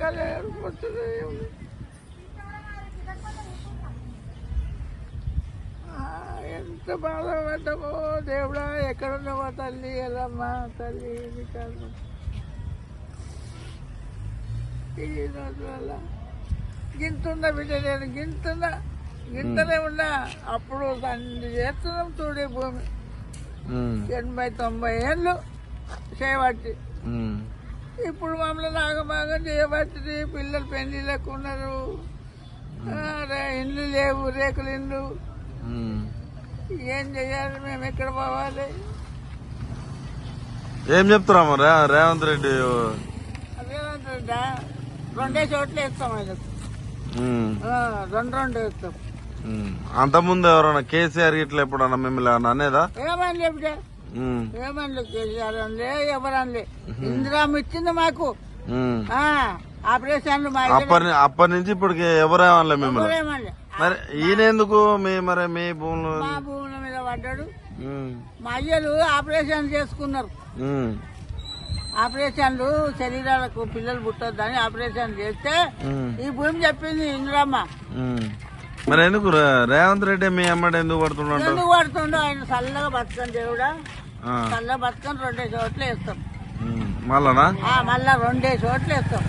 కళ్ళ ఏడుపుతుంది ఎంత బాధపడ్డామో దేవుడా ఎక్కడున్నావా తల్లి ఎల్లమ్మా తల్లి ఇది కాదు. ఈ రోజుల గింతున్న బిడ్డ నేను? గింతున్నా గింతనే ఉన్నా. అప్పుడు తండ్రి చేస్తున్నాం చూడే భూమి. ఎనభై తొంభై ఏళ్ళు చేయబట్టి. ఉమ్, ఇప్పుడు మమ్మల్ని నాగమాగం చేయబట్టి పిల్లలు పెళ్ళిళ్ళకు ఉన్నారు. ఇండ్లు లేవు రేకులు ఇండ్లు. ఏం చేయాలి? మేము ఎక్కడ పోవాలి? ఏం చెప్తున్నాము రేవంత్ రెడ్డి. అదేమంటారా రెండే చోట్ల ఆ, రెండు రెండు వేస్తాం ఉమ్. అంతకుముందు ఎవరైనా కేసీఆర్ ఇట్లా ఎప్పుడన్నా మిమ్మల్ని అనేదా? ఏమని చెప్తే కేసీఆర్ అనలే ఎవరనలే ఇందిరామ్ ఇచ్చింది మాకు. ఉమ్. ఆ, ఆపరేషన్లు మా అప్పటి అప్పటి నుంచి ఇప్పటికి ఎవరేమనలే మిమ్మల్ని? మరి ఈయన ఎందుకు మీ మరి మీ భూములు? మా భూముల మీద పడ్డాడు. మా అయ్యలు ఆపరేషన్ చేసుకున్నారు. ఆపరేషన్లు శరీరాలకు పిల్లలు పుట్టొద్దని ఆపరేషన్ చేస్తే ఈ భూమి చెప్పింది ఇందిరమ్మ. మరి ఎందుకు రేవంత్ రెడ్డి మీ అమ్మడి ఎందుకు పడుతుండంట? ఎందుకు పడుతుండో ఆయన చల్లగా బతకని దేవుడా. చల్లగా బతకని రెండే చోట్ల వేస్తాం. మళ్ళనా ఆ, మళ్ళా రెండే చోట్ల వేస్తాం.